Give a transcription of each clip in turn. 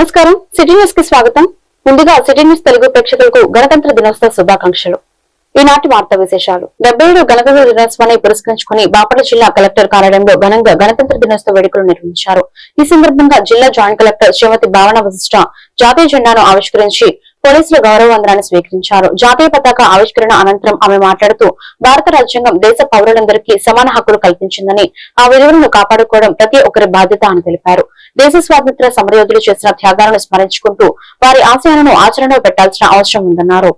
నమస్కారం. సిటీ న్యూస్కి స్వాగతం. ముందుగా సిటీ న్యూస్ తెలుగు ప్రేక్షకులకు గణతంత్ర దినోత్సవ శుభాకాంక్షలు. ఈనాటి వార్తా విశేషాలు. డెబ్బై ఏడు గణతంత్ర దినోత్సవాన్ని పురస్కరించుకుని బాపట్ల జిల్లా కలెక్టర్ కార్యాలయంలో ఘనంగా గణతంత్ర దినోత్సవ వేడుకలు నిర్వహించారు. ఈ సందర్భంగా జిల్లా జాయింట్ కలెక్టర్ శ్రీమతి భావన వశిష్ట జాతీయ జెండాను ఆవిష్కరించి పోలీసుల గౌరవ వందనాన్ని స్వీకరించారు. జాతీయ పతాక ఆవిష్కరణ అనంతరం ఆమె మాట్లాడుతూ భారత రాజ్యాంగం దేశ పౌరులందరికీ సమాన హక్కులు కల్పించిందని ఆ విలువలను కాపాడుకోవడం ప్రతి ఒక్కరి బాధ్యత అని తెలిపారు. దేశ స్వాతంత్ర్య సమరయోధులు చేసిన త్యాగాలను స్మరించుకుంటూ వారి ఆశయాలను ఆచరణలో పెట్టాల్సిన అవసరం ఉందన్నారు.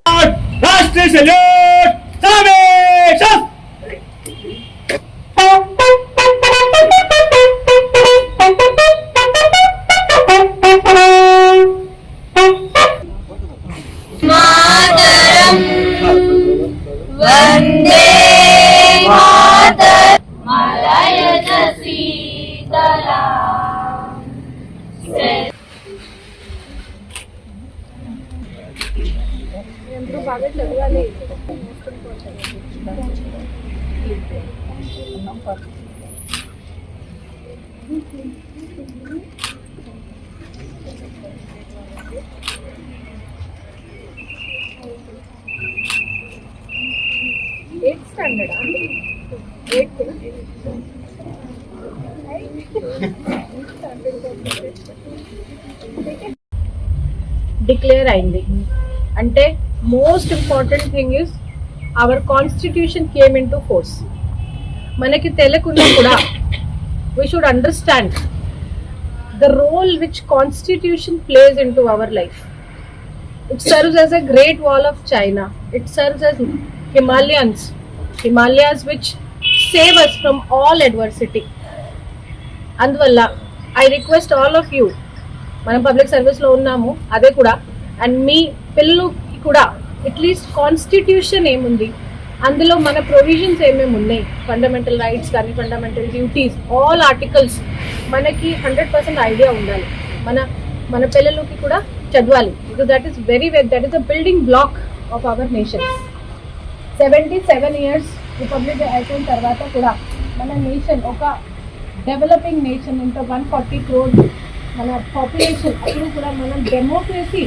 Our constitution came into force మనకి తెలియకుండా కూడా we should understand the role which constitution plays into our life it serves as a great wall of China it serves as Himalayans Himalayas which save us from all adversity అందువల్ల I request all of you మనం public సర్వీస్లో ఉన్నాము అదే కూడా and మీ పిల్లలు కూడా at least constitution ఏముంది? అందులో మన ప్రొవిజన్స్ ఏమేమి ఉన్నాయి? ఫండమెంటల్ రైట్స్ కానీ ఫండమెంటల్ డ్యూటీస్ ఆల్ ఆర్టికల్స్ మనకి హండ్రెడ్ పర్సెంట్ ఐడియా ఉండాలి. మన మన పిల్లలకి కూడా చదవాలి. Because that is very very that is a building block of our nation seventy seven years republic అయిపోయిన తర్వాత కూడా మన నేషన్ ఒక డెవలపింగ్ నేషన్ ఇంత వన్ ఫార్టీ క్రోడ్ మన పాపులేషన్ అప్పుడు కూడా మనం డెమోక్రసీ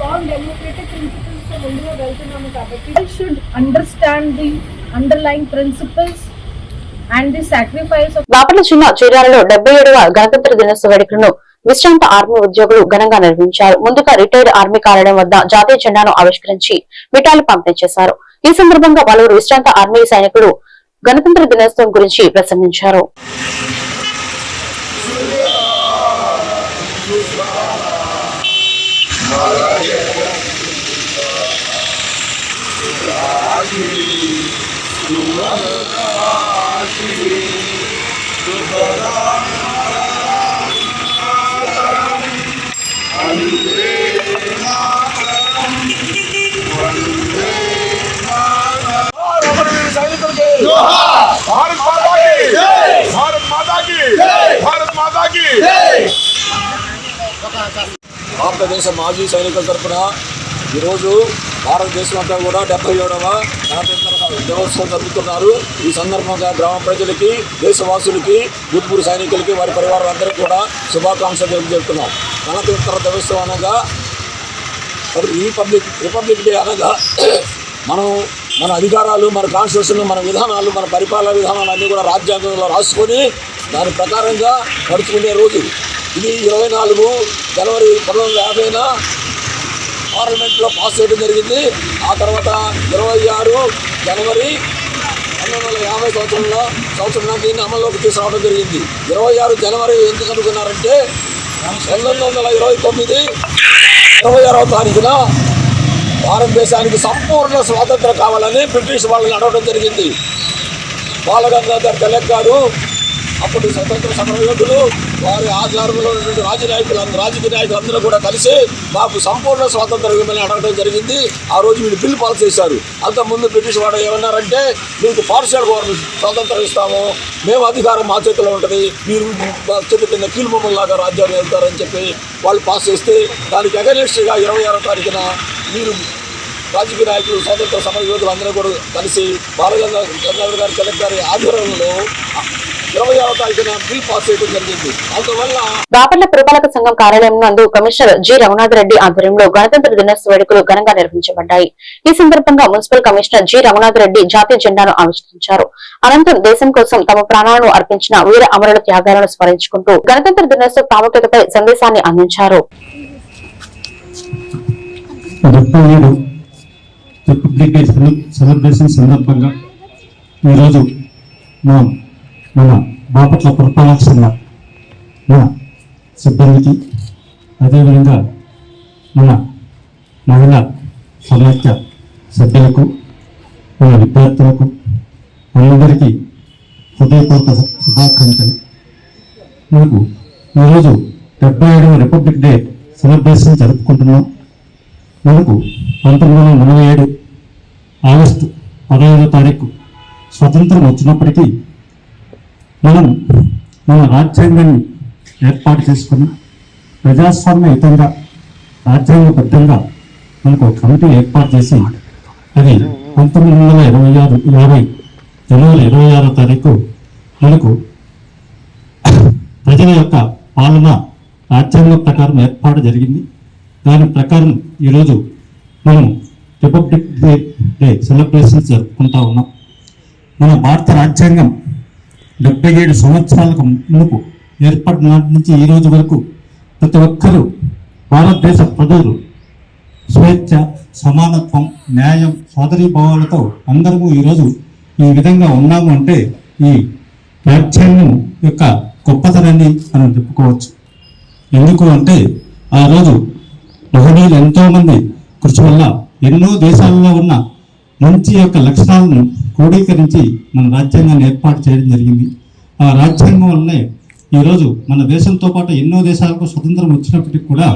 స్ట్రాంగ్ డెమోక్రటిక్ ప్రిన్సిపల్స్తో ముందుగా వెళ్తున్నాము కాబట్టి should understand the underline principles and the sacrifice Bapatla జిల్లా చీరాలలో డెబ్బై ఏడవ గణతంత్ర దినోత్సవ వేడుకలను విశ్రాంత ఆర్మీ ఉద్యోగులు ఘనంగా నిర్వహించారు. ముందుగా రిటైర్డ్ ఆర్మీ కార్యాలయం వద్ద జాతీయ జెండాను ఆవిష్కరించి మిఠాయిలు పంపిణీ చేశారు. ఈ సందర్భంగా పలువురు విశ్రాంత ఆర్మీ సైనికులు గణతంత్ర దినోత్సవం గురించి ప్రసంగించారు. भारत माता की भारत माता की भारत माता की భారతదేశ మాజీ సైనికుల తరపున ఈరోజు భారతదేశం అంతా కూడా డెబ్బై ఏడవ గణతంత్ర దినోత్సవం జరుపుతున్నారు ఈ సందర్భంగా గ్రామ ప్రజలకి దేశవాసులకి భూతపూర్వ సైనికులకి వారి పరివారాలందరికీ కూడా శుభాకాంక్షలు తెలియజేస్తున్నాం గణతంత్ర దినోత్సవం అనగా రిపబ్లిక్ రిపబ్లిక్ డే అనగా మనం మన అధికారాలు మన కాన్స్టిట్యూషన్లు మన విధానాలు మన పరిపాలన విధానాలు అన్నీ కూడా రాజ్యాంగంలో రాసుకొని దాని ప్రకారంగా నడుచుకునే రోజు ఇది. ఇరవై నాలుగు జనవరి పంతొమ్మిది వందల యాభైన పార్లమెంట్లో పాస్ చేయడం జరిగింది. ఆ తర్వాత ఇరవై ఆరు జనవరి పంతొమ్మిది వందల యాభై సంవత్సరంలో సంవత్సరం దీన్ని అమల్లోకి తీసుకురావడం జరిగింది. ఇరవై ఆరు జనవరి ఎందుకు అనుకున్నారంటే పంతొమ్మిది వందల ఇరవై తొమ్మిది ఇరవై ఆరవ తారీఖున భారతదేశానికి సంపూర్ణ స్వాతంత్రం కావాలని బ్రిటిష్ వాళ్ళని అడగడం జరిగింది. బాలగంగాధర్ తిలక్ గారు అప్పుడు స్వతంత్ర సమరయోధులు వారి ఆధారంలో ఉన్నటువంటి రాజ నాయకులు రాజకీయ నాయకులందరూ కూడా కలిసి మాకు సంపూర్ణ స్వాతంత్రం ఇవ్వమని అడగడం జరిగింది. ఆ రోజు వీళ్ళు బిల్లు పాస్ చేశారు. అంతకుముందు బ్రిటిష్ వాడు ఏమన్నారంటే మీకు పార్షల్ గవర్నమెంట్ స్వాతంత్రం ఇస్తాము. మేము అధికారం మా చేతిలో ఉంటుంది. మీరు చెట్టు కింద కీలుబొమ్మలాగా రాజ్యాన్ని వెళ్తారని చెప్పి వాళ్ళు పాస్ చేస్తే దానికి అగనిస్ట్గా ఇరవై ఆరో తారీఖున మీరు రాజకీయ నాయకులు స్వాతంత్ర సమర యోధులు అందరూ కూడా కలిసి బాలగంగాధర్ గారి కలెక్టర్ ఆధ్వర్యంలో బాపట్ల పురపాలక సంఘం కార్యాలయం నందు కమిషనర్ జి రఘునాథ్ రెడ్డి ఆధ్వర్యంలో గణతంత్ర దినోత్సవ వేడుకలు ఘనంగా నిర్వహించబడ్డాయి. ఈ సందర్భంగా municipal commissioner G Raghunath Reddy జాతీయ జెండాను ఆవిష్కరించారు. అనంతరం దేశం కోసం తమ ప్రాణాలను అర్పించిన వీర అమరుల త్యాగాలను స్మరించుకుంటూ గణతంత్ర దినోత్సవ ప్రాముఖ్యతపై సందేశాన్ని అందించారు. రిపబ్లిక్ డే సెలబ్రేషన్ సందర్భంగా ఈరోజు మనం మన బాపట్ల పురపాలక సంఘ మన సిబ్బందికి అదేవిధంగా మన మహిళా సమైక్య సభ్యులకు మన విద్యార్థులకు అందరికీ హృదయపూర్వక శుభాకాంక్షలు. మనకు ఈరోజు డెబ్బై ఏడవ రిపబ్లిక్ డే సెలబ్రేషన్ జరుపుకుంటున్నాం. మనకు పంతొమ్మిది వందల నలభై ఏడు ఆగస్టు పదహైదో తారీఖు స్వతంత్రం వచ్చినప్పటికీ మనం మన రాజ్యాంగాన్ని ఏర్పాటు చేసుకుని ప్రజాస్వామ్యయుతంగా రాజ్యాంగబద్ధంగా మనకు ఒక కమిటీ ఏర్పాటు చేసి అది పంతొమ్మిది వందల ఇరవై ఆరు యాభై జనవరి ఇరవై ఆరో తారీఖు మనకు ప్రజల యొక్క పాలన రాజ్యాంగం ప్రకారం ఏర్పాటు జరిగింది. దాని ప్రకారం ఈరోజు మనం రిపబ్లిక్ డే డే సెలబ్రేషన్ జరుపుకుంటా ఉన్నాం. మన భారత రాజ్యాంగం డెబ్బై ఏడు సంవత్సరాలకు ముందుకు ఏర్పడిన నాటి నుంచి ఈ రోజు వరకు ప్రతి ఒక్కరూ భారతదేశ ప్రజలు స్వేచ్ఛ సమానత్వం న్యాయం సోదరీ భావాలతో అందరము ఈరోజు ఈ విధంగా ఉన్నాము అంటే ఈ రాజ్యాంగం యొక్క గొప్పతనాన్ని మనం చెప్పుకోవచ్చు. ఎందుకు అంటే ఆ రోజు మహనీయులు ఎంతోమంది కృషి వల్ల ఎన్నో దేశాలలో ఉన్న మంచి యొక్క లక్షణాలను క్రోడీకరించి మన రాజ్యాంగాన్ని ఏర్పాటు చేయడం జరిగింది. ఆ రాజ్యాంగం వల్లనే ఈరోజు మన దేశంతో పాటు ఎన్నో దేశాలకు స్వతంత్రం వచ్చినప్పటికీ కూడా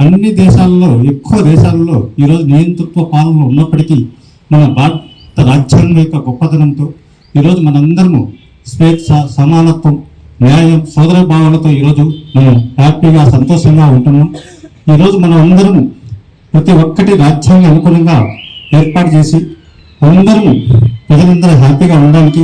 అన్ని దేశాలలో ఎక్కువ దేశాలలో ఈరోజు నియంతృత్వ పాలన ఉన్నప్పటికీ మన భారత రాజ్యాంగం యొక్క గొప్పతనంతో ఈరోజు మనందరము స్వేచ్ఛ సమానత్వం న్యాయం సోదర భావాలతో ఈరోజు మనం హ్యాపీగా సంతోషంగా ఉంటున్నాం. ఈరోజు మనం అందరము ప్రతి ఒక్కటి రాజ్యాంగ అనుకూలంగా ఏర్పాటు చేసి అందరూ ప్రజలందరూ హ్యాపీగా ఉండడానికి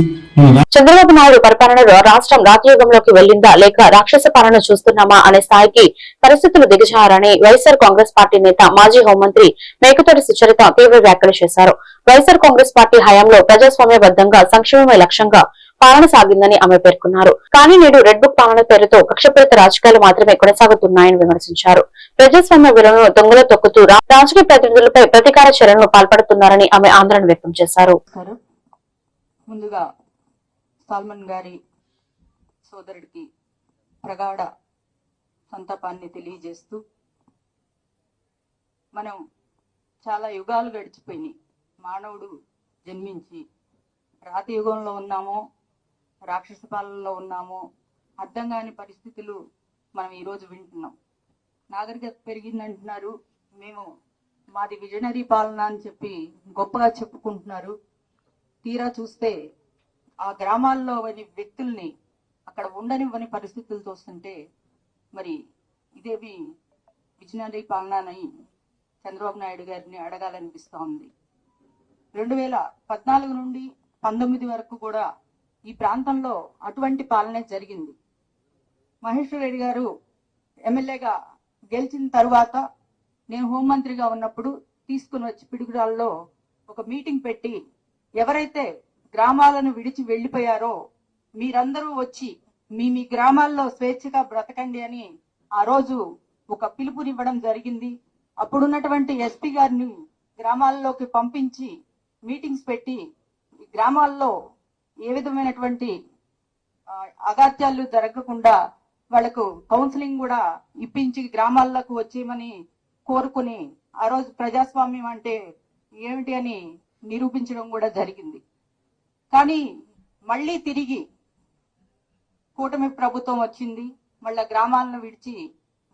చంద్రబాబు నాయుడు పరిపాలనలో రాష్ట్రం రాజయోగంలోకి వెళ్ళిందా లేక రాక్షస పాలన చూస్తున్నామా అనే స్థాయికి పరిస్థితులు దిగజారని వైఎస్ఆర్ కాంగ్రెస్ పార్టీ నేత మాజీ హోంమంత్రి మేకతోటి సుచరిత తీవ్ర వ్యాఖ్యలు చేశారు. వైఎస్ఆర్ కాంగ్రెస్ పార్టీ హయాంలో ప్రజాస్వామ్యబద్ధంగా సంక్షేమమే లక్ష్యంగా పాలన సాగిందని ఆమె పేర్కొన్నారు. కానీ నేడు రెడ్ బుక్ పాలన పేరుతో కక్షపూరిత రాజకీయాలు మాత్రమే కొనసాగుతున్నాయని విమర్శించారు. ప్రజాస్వామ్య విలువను దొంగలో తొక్కుతూ రాజకీయ ప్రతినిధులపై ప్రతీకార చర్యలను పాల్పడుతున్నారని ఆమె ఆందోళన వ్యక్తం చేశారు. ముందుగా సాల్మన్ గారి సోదరుడికి ప్రగాఢ సంతాపాన్ని తెలియజేస్తూ మనం చాలా యుగాలు గడిచిపోయినాయి. మానవుడు జన్మించి రాతి యుగంలో ఉన్నామో రాక్షస పాలనలో ఉన్నాము అర్థం కాని పరిస్థితులు మనం ఈరోజు వింటున్నాం. నాగరికత పెరిగిందంటున్నారు. మేము మాది విజనరీ పాలన అని చెప్పి గొప్పగా చెప్పుకుంటున్నారు. తీరా చూస్తే ఆ గ్రామాల్లో ఉన్న వ్యక్తుల్ని అక్కడ ఉండనివ్వని పరిస్థితులు చూస్తుంటే మరి ఇదేవి విజనరీ పాలన అని చంద్రబాబు నాయుడు గారిని అడగాలనిపిస్తూ ఉంది. రెండు వేల పద్నాలుగు నుండి పంతొమ్మిది వరకు కూడా ఈ ప్రాంతంలో అటువంటి పాలనే జరిగింది. మహేశ్వర్ రెడ్డి గారు ఎమ్మెల్యేగా గెలిచిన తరువాత నేను హోంమంత్రిగా ఉన్నప్పుడు తీసుకుని వచ్చి పిడుగురాల్లో ఒక మీటింగ్ పెట్టి ఎవరైతే గ్రామాలను విడిచి వెళ్ళిపోయారో మీరందరూ వచ్చి మీ మీ గ్రామాల్లో స్వేచ్ఛగా బ్రతకండి అని ఆ రోజు ఒక పిలుపునివ్వడం జరిగింది. అప్పుడున్నటువంటి ఎస్పీ గారిని గ్రామాల్లోకి పంపించి మీటింగ్స్ పెట్టి ఈ గ్రామాల్లో ఏ విధమైనటువంటి అగాత్యాలు జరగకుండా వాళ్ళకు కౌన్సిలింగ్ కూడా ఇప్పించి గ్రామాలకు వచ్చేయమని కోరుకుని ఆ రోజు ప్రజాస్వామ్యం అంటే ఏమిటి అని నిరూపించడం కూడా జరిగింది. కానీ మళ్ళీ తిరిగి కూటమి ప్రభుత్వం వచ్చింది మళ్ళా గ్రామాలను విడిచి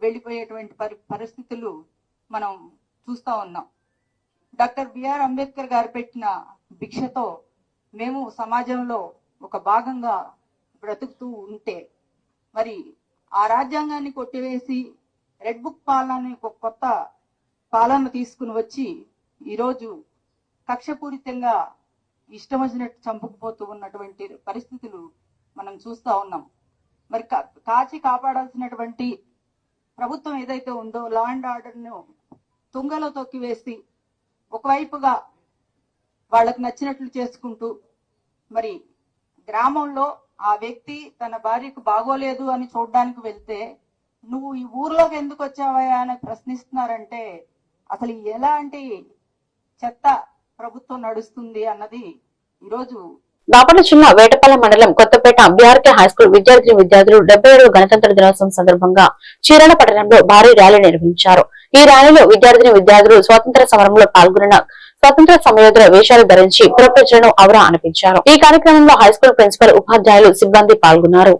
వెళ్ళిపోయేటువంటి పరి పరిస్థితులు మనం చూస్తా ఉన్నాం. డాక్టర్ బిఆర్ అంబేద్కర్ గారు పెట్టిన భిక్షతో మేము సమాజంలో ఒక భాగంగా బ్రతుకుతూ ఉంటే మరి ఆ రాజ్యాంగాన్ని కొట్టివేసి రెడ్ బుక్ పాలన ఒక కొత్త పాలన తీసుకుని వచ్చి ఈరోజు కక్షపూరితంగా ఇష్టం వచ్చినట్టు చంపుకుపోతూ ఉన్నటువంటి పరిస్థితులు మనం చూస్తూ ఉన్నాం. మరి కా- కాచి కాపాడాల్సినటువంటి ప్రభుత్వం ఏదైతే ఉందో లా అండ్ ఆర్డర్ను తుంగలో తొక్కివేసి ఒకవైపుగా వాళ్ళకు నచ్చినట్లు చేసుకుంటూ మరి గ్రామంలో ఆ వ్యక్తి తన భార్యకు బాగోలేదు అని చూడడానికి వెళ్తే నువ్వు ఈ ఊర్లోకి ఎందుకు వచ్చావయ్యా అని ప్రశ్నిస్తున్నారంటే అసలు ఎలాంటి చెత్త ప్రభుత్వం నడుస్తుంది అన్నది ఈరోజు బాపట్ల జిల్లా వేటపాలెం మండలం కొత్తపేట బీఆర్కే హైస్కూల్ విద్యార్థిని విద్యార్థులు డెబ్బై ఏడు గణతంత్ర దినోత్సవం సందర్భంగా చీరాల పట్టణంలో భారీ ర్యాలీ నిర్వహించారు. ఈ ర్యాలీలో విద్యార్థిని విద్యార్థులు స్వాతంత్ర సమరంలో పాల్గొన్న స్వతంత్ర సమయోధుల వేషాలు ధరించి పురప్రజలను అవరా అనిపించారు. ఈ కార్యక్రమంలో హైస్కూల్ ప్రిన్సిపల్ ఉపాధ్యాయులు సిబ్బంది పాల్గొన్నారు.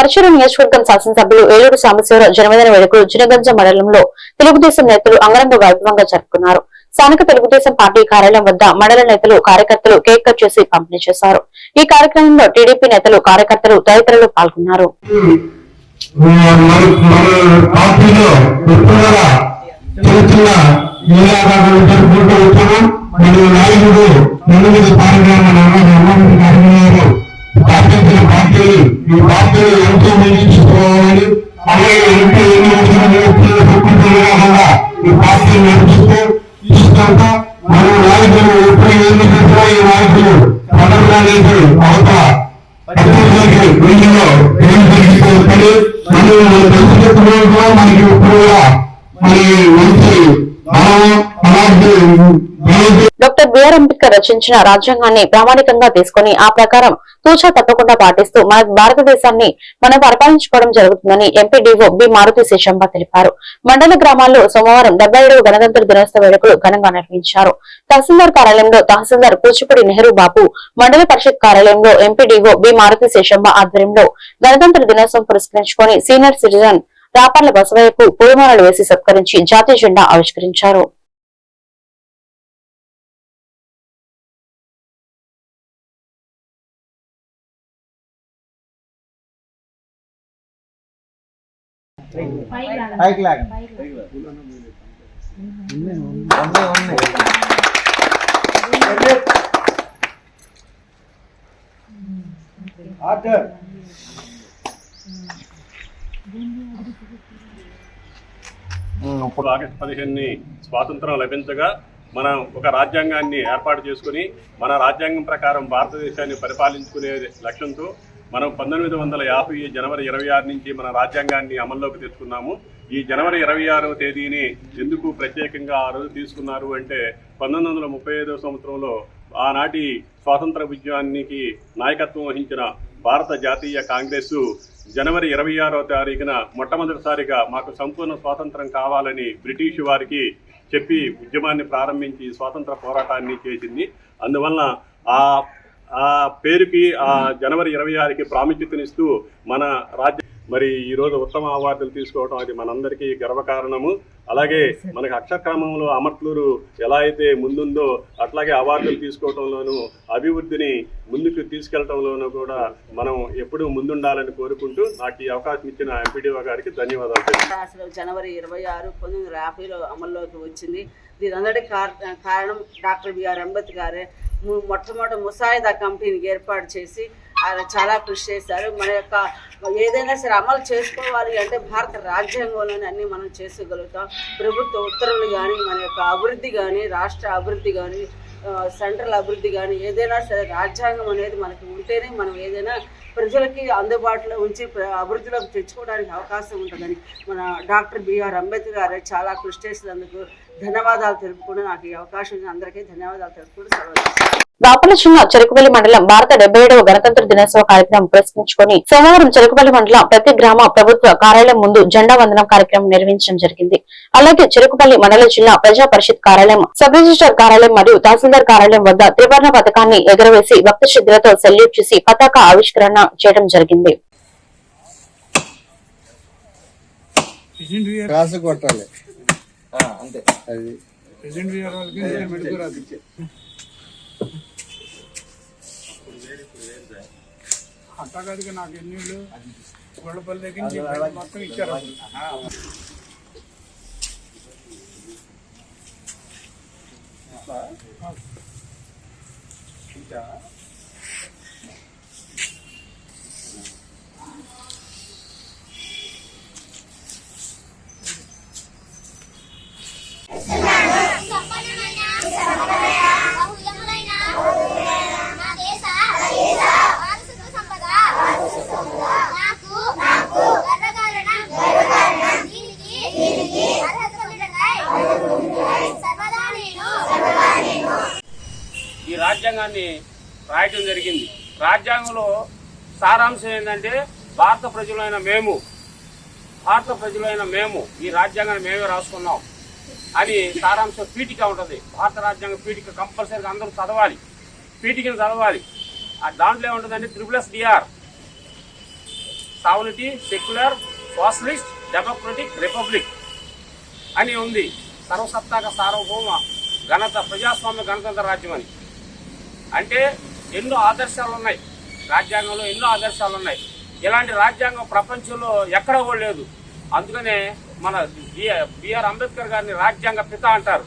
పరచూరు నియోజకవర్గం శాసనసభ్యులు ఏలూరు సాంబశివరావు జన్మదిన వేడుకలు చినగంజ మండలంలో తెలుగుదేశం నేతలు అంగరంగ వైభవంగా జరుపుకున్నారు స్థానిక తెలుగుదేశం పార్టీ కార్యాలయం వద్ద మండల నేతలు కార్యకర్తలు కేక్ కట్ చేసి పంపిణీ చేశారు ఈ కార్యక్రమంలో టీడీపీ నేతలు కార్యకర్తలు తదితరులు పాల్గొన్నారు మరియు నాయకుడు ఎనిమిది పార్టీలు ఈ పార్టీలు ఎంతో నిరీక్షించుకోవాలని అలాగే ఎంతో ఎన్ని ఈ పార్టీని నడిపిస్తూ తీసుకుంటూ. మన నాయకులు ఎప్పుడు ఎన్నికల్లో ఈ నాయకులు ప్రధాన నాయకులు అవతల పట్టణంలోకి ఏం మనం తెలుసుకుంటున్నా మనకి కూడా మంచి మనం అలాంటి అలాంటి డాక్టర్ బిఆర్ అంబేద్కర్ రచించిన రాజ్యాంగాన్ని ప్రామాణికంగా తీసుకుని ఆ ప్రకారం తూచా తప్పకుండా పాటిస్తూ మన భారతదేశాన్ని మనం పరిపాలించుకోవడం జరుగుతుందని ఎంపీడీఓ బి మారుతి శేషంబ తెలిపారు. మండల గ్రామాల్లో సోమవారం డెబ్బై ఏడవ గణతంత్ర దినోత్సవ వేడుకలు ఘనంగా నిర్వహించారు. తహసీల్దార్ కార్యాలయంలో తహసీల్దార్ కూచిపూడి నెహ్రూ బాబు మండల పరిషత్ కార్యాలయంలో ఎంపీడీఓ బి మారుతి శేషంబ ఆధ్వర్యంలో గణతంత్ర దినోత్సవం పురస్కరించుకొని సీనియర్ సిటిజన్ రాపర్ల బసవయ్యకు పూలమాలలు వేసి సత్కరించి జాతీయ జెండా ఆవిష్కరించారు. పైకి లాగండి ఉన్నాయి, ఉన్నాయి. ఆర్డర్ ఇప్పుడు ఆగస్టు పదిహేనుని స్వాతంత్రం లభించగా మనం ఒక రాజ్యాంగాన్ని ఏర్పాటు చేసుకుని మన రాజ్యాంగం ప్రకారం భారతదేశాన్ని పరిపాలించుకునే లక్ష్యంతో మనం పంతొమ్మిది వందల యాభై జనవరి ఇరవై ఆరు నుంచి మన రాజ్యాంగాన్ని అమల్లోకి తెచ్చుకున్నాము. ఈ జనవరి ఇరవై ఆరవ తేదీని ఎందుకు ప్రత్యేకంగా ఆ రోజు తీసుకున్నారు అంటే పంతొమ్మిది వందల ముప్పై ఐదవ సంవత్సరంలో ఆనాటి స్వాతంత్ర ఉద్యమానికి నాయకత్వం వహించిన భారత జాతీయ కాంగ్రెస్ జనవరి ఇరవై ఆరవ తారీఖున మొట్టమొదటిసారిగా మాకు సంపూర్ణ స్వాతంత్రం కావాలని బ్రిటిష్ వారికి చెప్పి ఉద్యమాన్ని ప్రారంభించి స్వాతంత్ర పోరాటాన్ని చేసింది. అందువలన ఆ ఆ పేరుకి ఆ జనవరి ఇరవై ఆరుకి ప్రాముఖ్యతనిస్తూ మన రాజ్య మరి ఈ రోజు ఉత్తమ అవార్డులు తీసుకోవడం అది మనందరికీ గర్వకారణము. అలాగే మనకి అక్షక్రమంలో అమర్తలూరు ఎలా అయితే ముందుందో అట్లాగే అవార్డులు తీసుకోవడంలోనూ అభివృద్ధిని ముందుకు తీసుకెళ్ళడంలోనూ కూడా మనం ఎప్పుడూ ముందుండాలని కోరుకుంటూ నాకు ఈ అవకాశం ఇచ్చిన ఎంపీడీఓ గారికి ధన్యవాదాలు. జనవరి ఇరవై ఆరు పంతొమ్మిది యాభైలో అమల్లోకి వచ్చింది. దీనందరి కారణం డాక్టర్ బిఆర్ అంబేద్కర్ మొట్టమొదటి ముసాయిదా కంపెనీని ఏర్పాటు చేసి ఆయన చాలా కృషి చేశారు. మన యొక్క ఏదైనా సరే అమలు చేసుకోవాలి అంటే భారత రాజ్యాంగంలోనే అన్ని మనం చేసుకోగలుగుతాం. ప్రభుత్వ ఉత్తర్వులు కానీ మన యొక్క అభివృద్ధి కానీ రాష్ట్ర అభివృద్ధి కానీ సెంట్రల్ అభివృద్ధి కానీ ఏదైనా సరే రాజ్యాంగం అనేది మనకి ఉంటేనే మనం ఏదైనా ప్రజలకి అందుబాటులో ఉంచి ప్ర- అభివృద్ధిలోకి తెచ్చుకోవడానికి అవకాశం ఉంటుందని మన డాక్టర్ బిఆర్ అంబేద్కర్ గారు చాలా కృషి చేసినందుకు ధన్యవాదాలు తెలుపుకుంటూ నాకు ఈ అవకాశం అందరికీ ధన్యవాదాలు తెలుపుకుంటూ సెలవు బాపల జిల్లా చెరుకుపల్లి మండలం భారత డెబ్బై ఏడవ గణతంత్ర దినోత్సవ కార్యక్రమం పురస్కరించుకొని సోమవారం చెరుకుపల్లి మండలం ప్రతి గ్రామ ప్రభుత్వ కార్యాలయం ముందు జెండా వందనం కార్యక్రమం నిర్వహించడం జరిగింది. అలాగే చెరుకుపల్లి మండల జిల్లా ప్రజా పరిషత్ కార్యాలయం సబ్ రిజిస్టర్ కార్యాలయం మరియు తహసీల్దార్ కార్యాలయం వద్ద త్రివర్ణ పథకాన్ని ఎగురవేసి భక్తి శ్రద్ధలతో సెల్యూట్ చేసి పతాక ఆవిష్కరణ చేయడం జరిగింది. రాసి కొట్టాలి. అంతే. అది. అట్టగాదిగా నాకు ఎన్ని గొడవపల్లి దగ్గర మొత్తం ఇచ్చారు. సంపన్నమైన బహుళములైన నా దేశ వారసత్వ సంపద నాకు గర్వకారణ దీనికి అర్హత పొందడమై సర్వదా నేను ఈ రాజ్యాంగాన్ని రాయటం జరిగింది. రాజ్యాంగంలో సారాంశం ఏంటంటే భారత ప్రజలైన మేము భారత ప్రజలైన మేము ఈ రాజ్యాంగాన్ని మేమే రాసుకున్నాం. అని సారాంశం పీఠిక ఉంటుంది. భారత రాజ్యాంగ పీఠిక కంపల్సరీగా అందరూ చదవాలి. పీఠికను చదవాలి. ఆ దాంట్లో ఏముంటుందంటే త్రిపులస్ DR. Sovereignty secular socialist democratic republic అని ఉంది. సర్వసత్తాక సార్వభౌమ ఘనత ప్రజాస్వామ్య గణతంత్ర రాజ్యం అని. అంటే ఎన్నో ఆదర్శాలు ఉన్నాయి. రాజ్యాంగంలో ఎన్నో ఆదర్శాలు ఉన్నాయి. ఇలాంటి రాజ్యాంగం ప్రపంచంలో ఎక్కడ కూడా లేదు. అందుకనే మన బిఆర్ అంబేద్కర్ గారిని రాజ్యాంగ పిత అంటారు.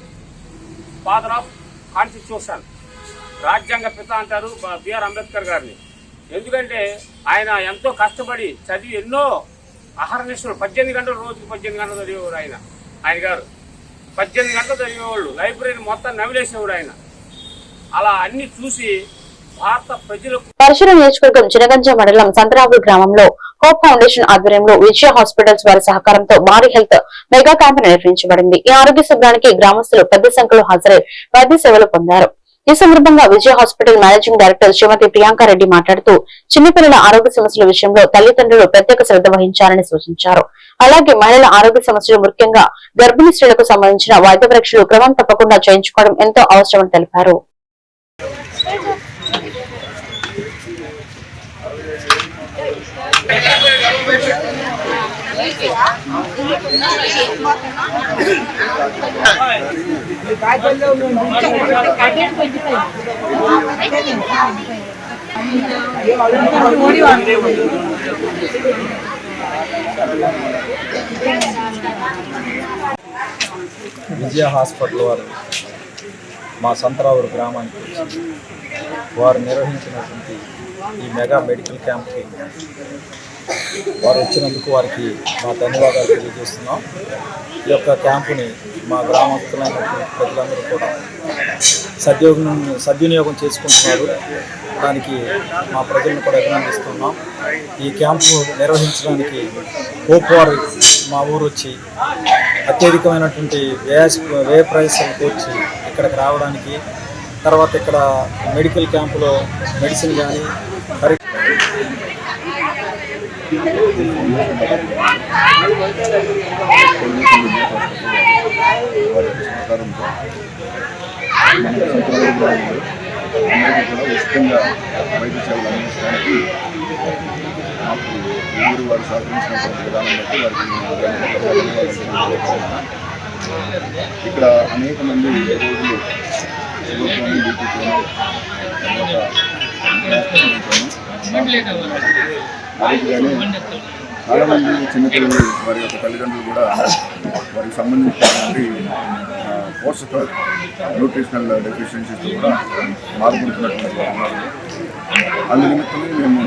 ఫాదర్ ఆఫ్ కాన్స్టిట్యూషన్ రాజ్యాంగ పిత అంటారు బిఆర్ అంబేద్కర్ గారిని. ఎందుకంటే ఆయన ఎంతో కష్టపడి చదివి ఎన్నో అహర్నిశలు పద్దెనిమిది గంటలు రోజుకి పద్దెనిమిది గంటలు చదివేవాడు ఆయన ఆయన గారు. పద్దెనిమిది గంటలు చదివేవాళ్ళు. లైబ్రరీ మొత్తం నవిలేసేవాడు ఆయన. అలా అన్ని చూసి భారత ప్రజలకు పరశురం నియోజకవర్గం చినగంజ మండలం సంతరావుడు గ్రామంలో హోప్ ఫౌండేషన్ ఆధ్వర్యంలో విజయ హాస్పిటల్స్ వారి సహకారంతో భారీ హెల్త్ మెగా క్యాంప్ నిర్వహించబడింది. ఈ ఆరోగ్య శిబిరానికి గ్రామస్తులు పెద్ద సంఖ్యలో హాజరై వైద్య సేవలు పొందారు. ఈ సందర్భంగా Vijaya hospital managing director Srimathi Priyanka Reddy మాట్లాడుతూ చిన్నపిల్లల ఆరోగ్య సమస్యల విషయంలో తల్లిదండ్రులు ప్రత్యేక శ్రద్ధ వహించాలని సూచించారు. అలాగే మహిళల ఆరోగ్య సమస్యలు ముఖ్యంగా గర్భిణీ స్త్రీలకు సంబంధించిన వైద్య పరీక్షలు క్రమం తప్పకుండా చేయించుకోవడం ఎంతో అవసరమని తెలిపారు. విజయ హాస్పిటల్ వారు మా సంతరావురు గ్రామానికి వారు నిర్వహించినటువంటి ఈ మెగా మెడికల్ క్యాంప్కి వారు వచ్చినందుకు వారికి మా ధన్యవాదాలు తెలియజేస్తున్నాం. ఈ యొక్క క్యాంపుని మా గ్రామస్తులైన ప్రజలందరూ కూడా సద్యోగం సద్వినియోగం చేసుకుంటున్నారు. దానికి మా ప్రజలను కూడా అభినందిస్తున్నాం. ఈ క్యాంపు నిర్వహించడానికి హోప్ వారు మా ఊరు వచ్చి అత్యధికమైనటువంటి వ్యయ వ్యయ ప్రవేశాలు వచ్చి ఇక్కడికి రావడానికి తర్వాత ఇక్కడ మెడికల్ క్యాంపులో మెడిసిన్ కానీ పరి వారి సహకారంతో మన సంతోషంగా అందరికీ కూడా ఉచితంగా వైద్య సేవలు అందించడానికి మాకు ఊరు వారు సహకరించినటువంటి విధానం బట్టి వారికి ఇక్కడ అనేక మంది రోగులు షుగర్తోని చాలా మంది చిన్నపిల్లలు వారి యొక్క తల్లిదండ్రులు కూడా వారికి సంబంధించినటువంటి ఆ, పోషక న్యూట్రిషనల్ డెఫిషియన్సీస్ కూడా మార్పుతున్నటువంటి అందు నిమిత్తమే మేము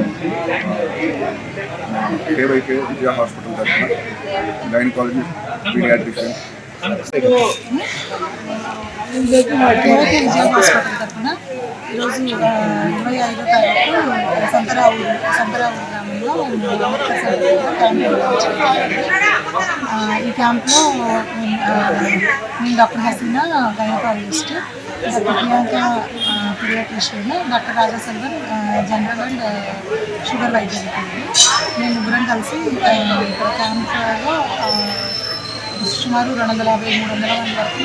కేవైకే విద్యా హాస్పిటల్ తరఫున గైనకాలజీ పీడియాట్రిషియన్ కేవైకే హాస్పిటల్ తరఫున ఈరోజు ఇరవై ఐదో తారీఖు సంతరావు సంతరావు గ్రామంలో ఈ క్యాంప్లో నేను doctor Haseena gynaecologist Priyanka paediatrician doctor Raja Selvar general and sugar వైద్య నిపుణులు మేము ముగ్గురం కలిసి ఇక్కడ క్యాంప్లో సుమారు రెండు వందల యాభై మూడు వందల మంది వరకు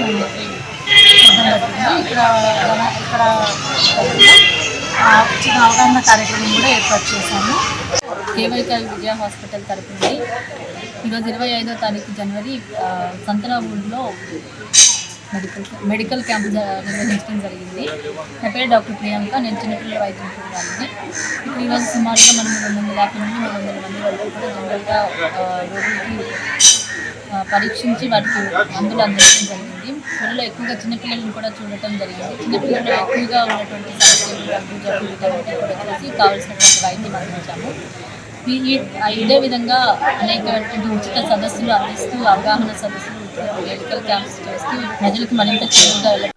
ఇక్కడ ఇక్కడ ఉచిత అవగాహన కార్యక్రమం కూడా ఏర్పాటు చేశాము. కేవైకల్ విజయ హాస్పిటల్ తరపు నుండి ఈరోజు ఇరవై ఐదో తారీఖు జనవరి ఆ, మెడికల్ మెడికల్ క్యాంప్ నిర్వహించడం జరిగింది. నా పేరు డాక్టర్ ప్రియాంక నేను చిన్నపిల్లల వైద్యం చూడాలని ఇప్పుడు ఈరోజు సుమారుగా మనం రెండు వందల యాభై నుండి మూడు వందల మంది వరకు కూడా జనరల్గా రోగులకి పరీక్షించి వాటికి మందులు అందించడం జరిగింది. పిల్లలు ఎక్కువగా చిన్నపిల్లలను కూడా చూడటం జరిగింది. చిన్నపిల్లలు ఎక్కువగా ఉన్నటువంటి సమస్యలు కూడా కావాల్సినటువంటి వైద్యం అందించాము. ఈ- ఇదే విధంగా అనేకటువంటి ఉచిత సదస్సులు అందిస్తూ అవగాహన సదస్సులు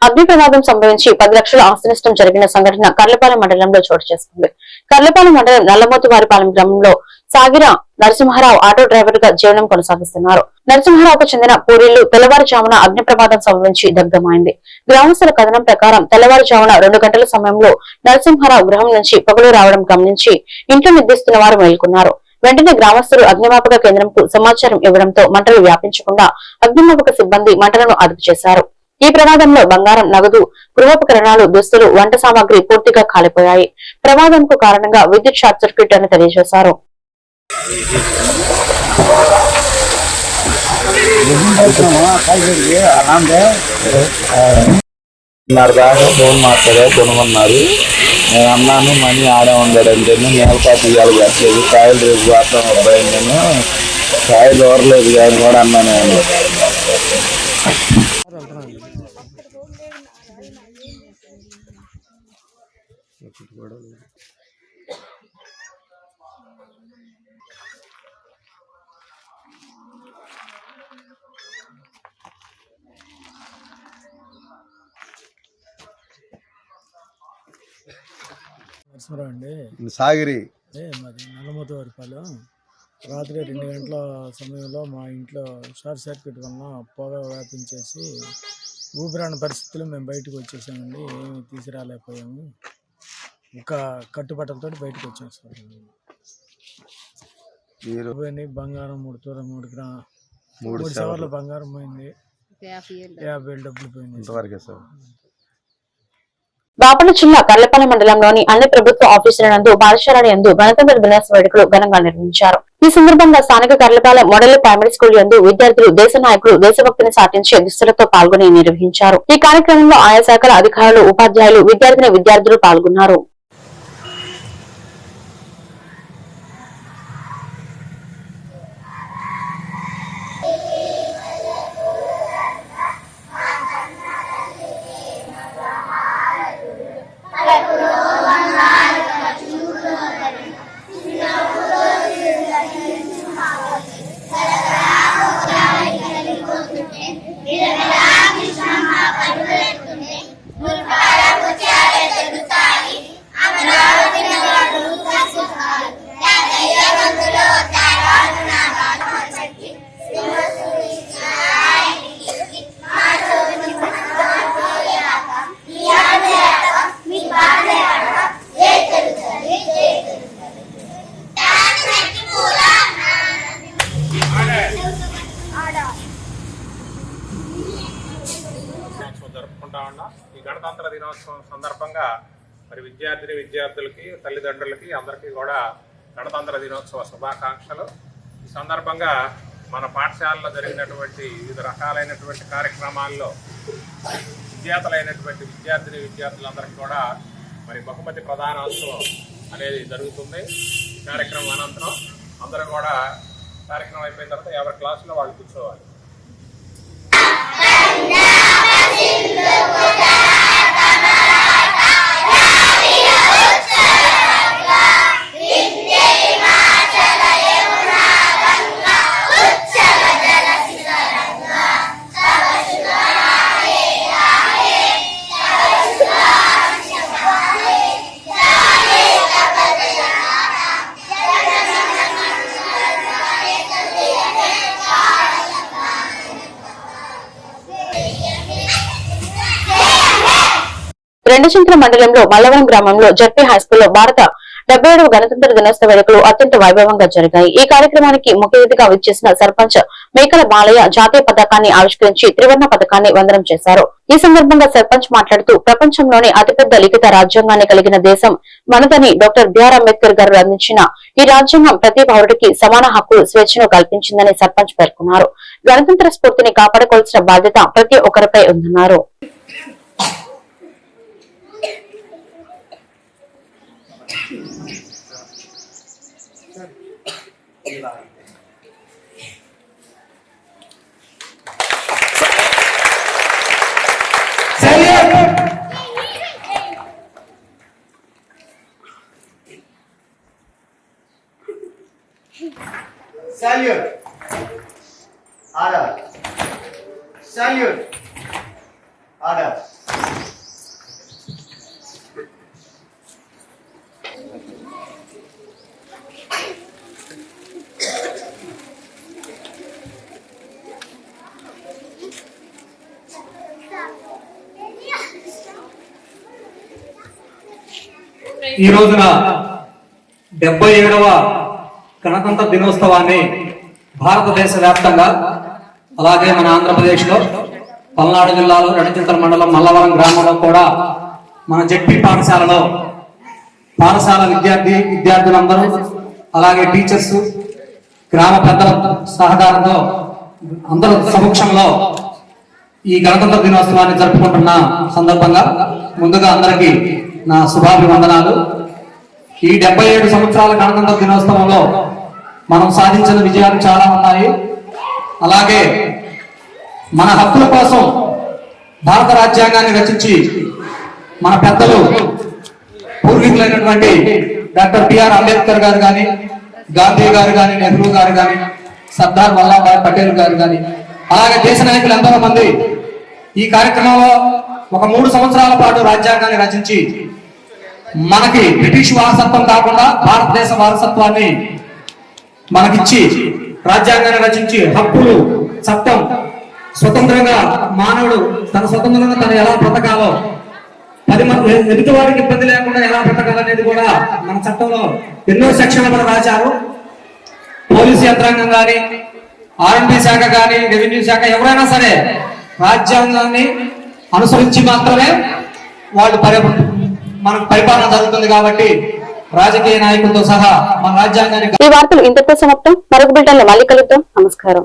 అగ్ని ప్రమాదం సంభవించి పది లక్షల ఆస్తి నష్టం జరిగిన సంఘటన కర్లపాలెం మండలంలో చోటు చేసుకుంది. కర్లపాలెం మండలం నల్లమోతువారిపాలెం గ్రామంలో సాగిర నరసింహారావు ఆటో డ్రైవర్గా జీవనం కొనసాగిస్తున్నారు. నరసింహారావుకు చెందిన పూరీలు తెల్లవారుజామున అగ్ని ప్రమాదం సంభవించి దగ్ధమైంది. గ్రామస్తుల కథనం ప్రకారం తెల్లవారుజామున రెండు గంటల సమయంలో నరసింహారావు గృహం నుంచి పొగలు రావడం గమనించి ఇంట్లో నిద్రిస్తున్న వారు మేల్కొన్నారు. వెంటనే గ్రామస్తులు అగ్నిమాపక కేంద్రంకు సమాచారం ఇవ్వడంతో మంటలు వ్యాపించకుండా అగ్నిమాపక సిబ్బంది మంటలను అదుపు చేశారు. ఈ ప్రమాదంలో బంగారం నగదు గృహోపకరణాలు దుస్తులు వంట సామాగ్రి పూర్తిగా కాలిపోయాయి. ప్రమాదంకు కారణంగా విద్యుత్ షార్ట్ సర్క్యూట్ అని తెలియజేశారు. ఫోన్ మాట్లాడే కొనమన్నారు. నేను అన్నాను మనీ ఆడే ఉన్నాడు అంటే నేలపాటు ఇవ్వాలి కట్టలేదు కాయలు రేపు వాడతాం అబ్బాయి నేను కాయలు దూరలేదు కానీ కూడా అన్నాను నేను నరసింహరావు అండి. సాగిరి. ఏ మాది నల్లమూతవారిపాలెం రాత్రి రెండు గంటల సమయంలో మా ఇంట్లో షార్ట్ సర్క్యూట్ వలన పొగ వ్యాపించేసి ఊపిరాని పరిస్థితుల్లో మేము బయటకు వచ్చేసామండి. ఏమి తీసుకురాలేకపోయాము. ఒక కట్టుబట్టలతో బయటకు వచ్చేసాం మీరు పోయినాయి బంగారం మూడు తూర మూడు గ్రా మూడు సవర్ల బంగారం పోయింది. యాభై ఏళ్ళు. యాభై వేలు డబ్బులు పోయింది ఇంతవరకే సార్. బాపట్ల జిల్లా కర్లపల్లి మండలంలోని అన్ని ప్రభుత్వ ఆఫీసుల నందు పాఠశాల యందు గణతంత్ర దినోత్సవ వేడుకలు ఘనంగా నిర్వహించారు. ఈ సందర్భంగా స్థానిక కర్లపాల మోడల్ ప్రైమరీ స్కూల్ యందు విద్యార్థులు దేశ నాయకులు దేశభక్తిని సాధించే దుస్తులతో పాల్గొని నిర్వహించారు. ఈ కార్యక్రమంలో ఆయా శాఖల అధికారులు ఉపాధ్యాయులు విద్యార్థిని విద్యార్థులు పాల్గొన్నారు. శుభాకాంక్షలు. ఈ సందర్భంగా మన పాఠశాలలో జరిగినటువంటి వివిధ రకాలైనటువంటి కార్యక్రమాల్లో విద్యార్థులైనటువంటి విద్యార్థిని విద్యార్థులందరికీ కూడా మరి బహుమతి ప్రధానోత్సవం అనేది జరుగుతుంది. కార్యక్రమం అనంతరం అందరూ కూడా కార్యక్రమం అయిపోయిన తర్వాత ఎవరి క్లాసులో వాళ్ళు కూర్చోవాలి. రెండశంకర మండలంలో మల్లవరం గ్రామంలో జడ్పీ హైస్కూల్లో భారత డెబ్బై ఏడవ గణతంత్ర దినోత్సవ వేడుకలు అత్యంత వైభవంగా జరిగాయి. ఈ కార్యక్రమానికి ముఖ్య అతిథిగా విచ్చేసిన సర్పంచ్ మేకల బాలయ్య జాతీయ పథకాన్ని ఆవిష్కరించి త్రివర్ణ పథకాన్ని వందనం చేశారు. ఈ సందర్భంగా సర్పంచ్ మాట్లాడుతూ ప్రపంచంలోనే అతిపెద్ద లిఖిత రాజ్యాంగాన్ని కలిగిన దేశం మనదని డాక్టర్ బిఆర్ అంబేద్కర్ గారు అందించిన ఈ రాజ్యాంగం ప్రతి పౌరుడికి సమాన హక్కులు స్వేచ్ఛను కల్పించిందని సర్పంచ్ పేర్కొన్నారు. గణతంత్ర స్ఫూర్తిని కాపాడుకోవాల్సిన బాధ్యత ప్రతి ఒక్కరిపై ఉందన్నారు. Salute. Order. Salute. Order. ఈ రోజున డెబ్బై ఏడవ గణతంత్ర దినోత్సవాన్ని భారతదేశ వ్యాప్తంగా అలాగే మన ఆంధ్రప్రదేశ్లో పల్నాడు జిల్లాలో రెడచింతల మండలం మల్లవరం గ్రామంలో కూడా మన జడ్పీ పాఠశాలలో పాఠశాల విద్యార్థి విద్యార్థులందరూ అలాగే టీచర్స్ గ్రామ పెద్దల సహకారంతో అందరూ సమక్షంలో ఈ గణతంత్ర దినోత్సవాన్ని జరుపుకుంటున్న సందర్భంగా ముందుగా అందరికీ నా శుభాభివందనాలు. ఈ డెబ్బై ఏడు సంవత్సరాల గణతంత్ర దినోత్సవంలో మనం సాధించిన విజయాలు చాలా ఉన్నాయి. అలాగే మన హక్కుల కోసం భారత రాజ్యాంగాన్ని రచించి మన పెద్దలు పూర్వీకులైనటువంటి డాక్టర్ బిఆర్ అంబేద్కర్ గారు కానీ గాంధీ గారు కానీ నెహ్రూ గారు కానీ సర్దార్ వల్లభాయ్ పటేల్ గారు కానీ అలాగే దేశ నాయకులు ఎంతో మంది ఈ కార్యక్రమంలో ఒక మూడు సంవత్సరాల పాటు రాజ్యాంగాన్ని రచించి మనకి బ్రిటిష్ వారసత్వం కాకుండా భారతదేశ వారసత్వాన్ని మనకిచ్చి రాజ్యాంగాన్ని రచించి హక్కులు చట్టం స్వతంత్రంగా మానవుడు తన స్వతంత్రంగా తను ఎలా బ్రతకాలో పది ఎదుటి వారికి ఇబ్బంది లేకుండా ఎలా బ్రతకాలనేది కూడా మన చట్టంలో ఎన్నో సెక్షన్లు కూడా రాశారు. పోలీసు యంత్రాంగం కానీ ఆర్ఎంపీ శాఖ కానీ రెవెన్యూ శాఖ ఎవరైనా సరే రాజ్యాంగాన్ని అనుసరించి మాత్రమే వాళ్ళు పర్య మనకు పరిపాలన జరుగుతుంది కాబట్టి రాజకీయ నాయకులతో సహా మన రాజ్యాంగానికి ఈ వార్తలు ఇంతతో సమాప్తం. మరొక బిల్టన్ మళ్ళీ కలుద్దాం. నమస్కారం.